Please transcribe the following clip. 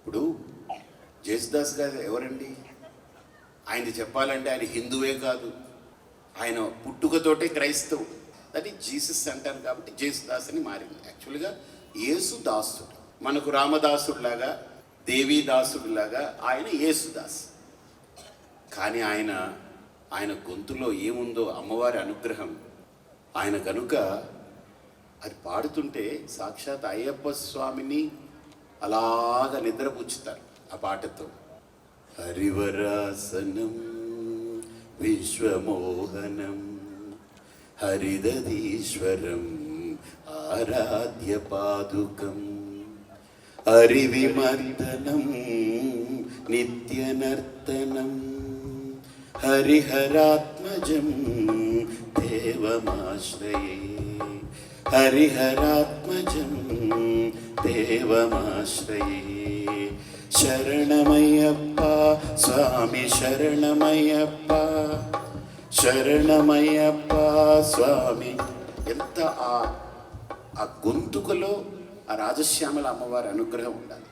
ఇప్పుడు జేసుదాస్ గారు ఎవరండి? ఆయన చెప్పాలంటే ఆయన హిందువే కాదు. ఆయన పుట్టుకతోటే క్రైస్తవు. అది జీసస్ అంటారు కాబట్టి జేసుదాస్ అని మారింది. యాక్చువల్గా యేసుదాసుడు మనకు రామదాసుడిలాగా దేవీదాసుడిలాగా ఆయన యేసుదాస్. కానీ ఆయన ఆయన గొంతులో ఏముందో అమ్మవారి అనుగ్రహం. ఆయన కనుక అది పాడుతుంటే సాక్షాత్ అయ్యప్ప స్వామిని అలాగ నిద్రపుచ్చుతారు ఆ పాటతో హరివరాసనం విశ్వమోహనం హరిదధీశ్వరం ఆరాధ్య పాదుకం హరివిమర్దనం నిత్యనర్తనం హరిహరాత్మజం దేవమాశ్రయే హరిహరాత్మజం దేవమాశ్రయే శరణమయ్యప్ప స్వామి శరణమయ్యప్ప శరణమయ్యప్ప స్వామి ఎంత ఆ ఆ గొంతుకలో ఆ రాజశ్యామల అమ్మవారి అనుగ్రహం ఉండాలి.